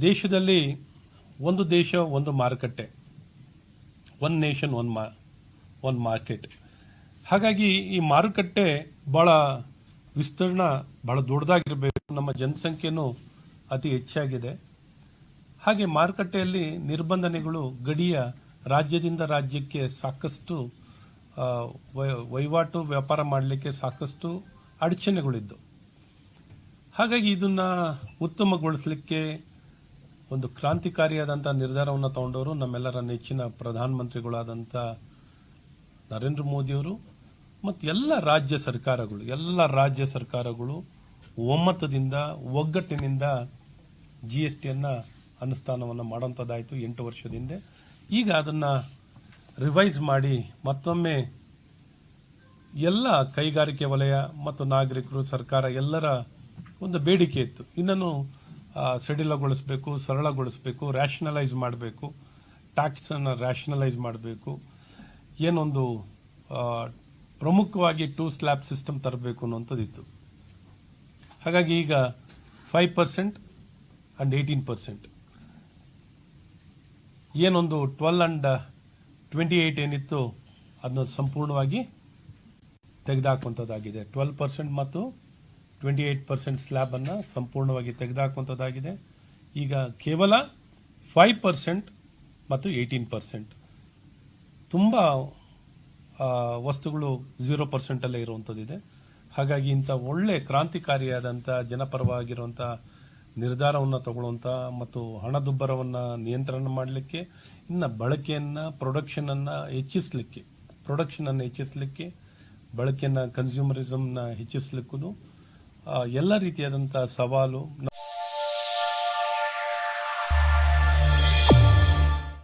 ದೇಶದಲ್ಲಿ ಒಂದು ದೇಶ, ಒಂದು ಮಾರುಕಟ್ಟೆ. ಒನ್ ನೇಷನ್ ಒನ್ ಮಾ ಒನ್ ಮಾರ್ಕೆಟ್ ಹಾಗಾಗಿ ಈ ಮಾರುಕಟ್ಟೆ ಭಾಳ ವಿಸ್ತೀರ್ಣ ಭಾಳ ದೊಡ್ಡದಾಗಿರಬೇಕು. ನಮ್ಮ ಜನಸಂಖ್ಯೆನೂ ಅತಿ ಹೆಚ್ಚಾಗಿದೆ. ಹಾಗೆ ಮಾರುಕಟ್ಟೆಯಲ್ಲಿ ನಿರ್ಬಂಧನೆಗಳು ಗಡಿಯ ರಾಜ್ಯದಿಂದ ರಾಜ್ಯಕ್ಕೆ ಸಾಕಷ್ಟು ವಹಿವಾಟು ವ್ಯಾಪಾರ ಮಾಡಲಿಕ್ಕೆ ಸಾಕಷ್ಟು ಅಡಚಣೆಗಳಿದ್ದು ಹಾಗಾಗಿ ಇದನ್ನು ಉತ್ತಮಗೊಳಿಸಲಿಕ್ಕೆ ಒಂದು ಕ್ರಾಂತಿಕಾರಿಯಾದಂಥ ನಿರ್ಧಾರವನ್ನು ತಗೊಂಡವರು ನಮ್ಮೆಲ್ಲರ ನೆಚ್ಚಿನ ಪ್ರಧಾನಮಂತ್ರಿಗಳಾದಂಥ ನರೇಂದ್ರ ಮೋದಿಯವರು ಮತ್ತು ಎಲ್ಲ ರಾಜ್ಯ ಸರ್ಕಾರಗಳು, ಎಲ್ಲ ರಾಜ್ಯ ಸರ್ಕಾರಗಳು ಒಮ್ಮತದಿಂದ, ಒಗ್ಗಟ್ಟಿನಿಂದ ಜಿ ಎಸ್ ಟಿಯನ್ನು ಅನುಷ್ಠಾನವನ್ನು ಮಾಡುವಂಥದ್ದಾಯಿತು ಎಂಟು ವರ್ಷದಿಂದ ಈಗ ಅದನ್ನು ರಿವೈಸ್ ಮಾಡಿ ಮತ್ತೊಮ್ಮೆ ಎಲ್ಲ ಕೈಗಾರಿಕೆ ವಲಯ ಮತ್ತು ನಾಗರಿಕರು, ಸರ್ಕಾರ ಎಲ್ಲರ ಒಂದು ಬೇಡಿಕೆ ಇತ್ತು. ಇನ್ನನ್ನು ಸಡಿಲಗೊಳಿಸಬೇಕು, ಸರಳಗೊಳಿಸಬೇಕು ರ್ಯಾಷನಲೈಸ್ ಮಾಡಬೇಕು ಟ್ಯಾಕ್ಸನ್ನು ರ್ಯಾಷನಲೈಸ್ ಮಾಡಬೇಕು, ಏನೊಂದು ಪ್ರಮುಖವಾಗಿ ಟೂ ಸ್ಲ್ಯಾಬ್ ಸಿಸ್ಟಮ್ ತರಬೇಕು ಅನ್ನುವಂಥದ್ದಿತ್ತು. ಹಾಗಾಗಿ ಈಗ five percent and eighteen percent ಏನೊಂದು ಟ್ವೆಲ್ ಆ್ಯಂಡ್ ಟ್ವೆಂಟಿ ಏಯ್ಟ್ ಏನಿತ್ತು, ಅದನ್ನ ಸಂಪೂರ್ಣವಾಗಿ ತೆಗೆದುಹಾಕುವಂಥದ್ದಾಗಿದೆ ಟ್ವೆಲ್ ಪರ್ಸೆಂಟ್ ಮತ್ತು ಟ್ವೆಂಟಿ ಏಯ್ಟ್ ಪರ್ಸೆಂಟ್ ಸ್ಲ್ಯಾಬನ್ನು ಸಂಪೂರ್ಣವಾಗಿ ತೆಗೆದುಹಾಕುವಂಥದ್ದಾಗಿದೆ ಈಗ ಕೇವಲ ಫೈವ್ ಪರ್ಸೆಂಟ್ ಮತ್ತು ಏಯ್ಟೀನ್ ಪರ್ಸೆಂಟ್ ತುಂಬ ವಸ್ತುಗಳು ಝೀರೋ ಪರ್ಸೆಂಟಲ್ಲೇ ಇರುವಂಥದ್ದಿದೆ ಹಾಗಾಗಿ ಇಂಥ ಒಳ್ಳೆ ಕ್ರಾಂತಿಕಾರಿಯಾದಂಥ, ಜನಪರವಾಗಿರುವಂಥ ನಿರ್ಧಾರವನ್ನು ತಗೊಳ್ಳುವಂಥ ಮತ್ತು ಹಣದುಬ್ಬರವನ್ನು ನಿಯಂತ್ರಣ ಮಾಡಲಿಕ್ಕೆ, ಇನ್ನು ಬಳಕೆಯನ್ನು ಪ್ರೊಡಕ್ಷನನ್ನು ಹೆಚ್ಚಿಸಲಿಕ್ಕೆ ಪ್ರೊಡಕ್ಷನನ್ನು ಹೆಚ್ಚಿಸಲಿಕ್ಕೆ, ಬಳಕೆಯನ್ನು ಕನ್ಸ್ಯೂಮರಿಸಮ್ನ ಹೆಚ್ಚಿಸಲಿಕ್ಕೂ ಎಲ್ಲ ರೀತಿಯಾದಂಥ ಸವಾಲು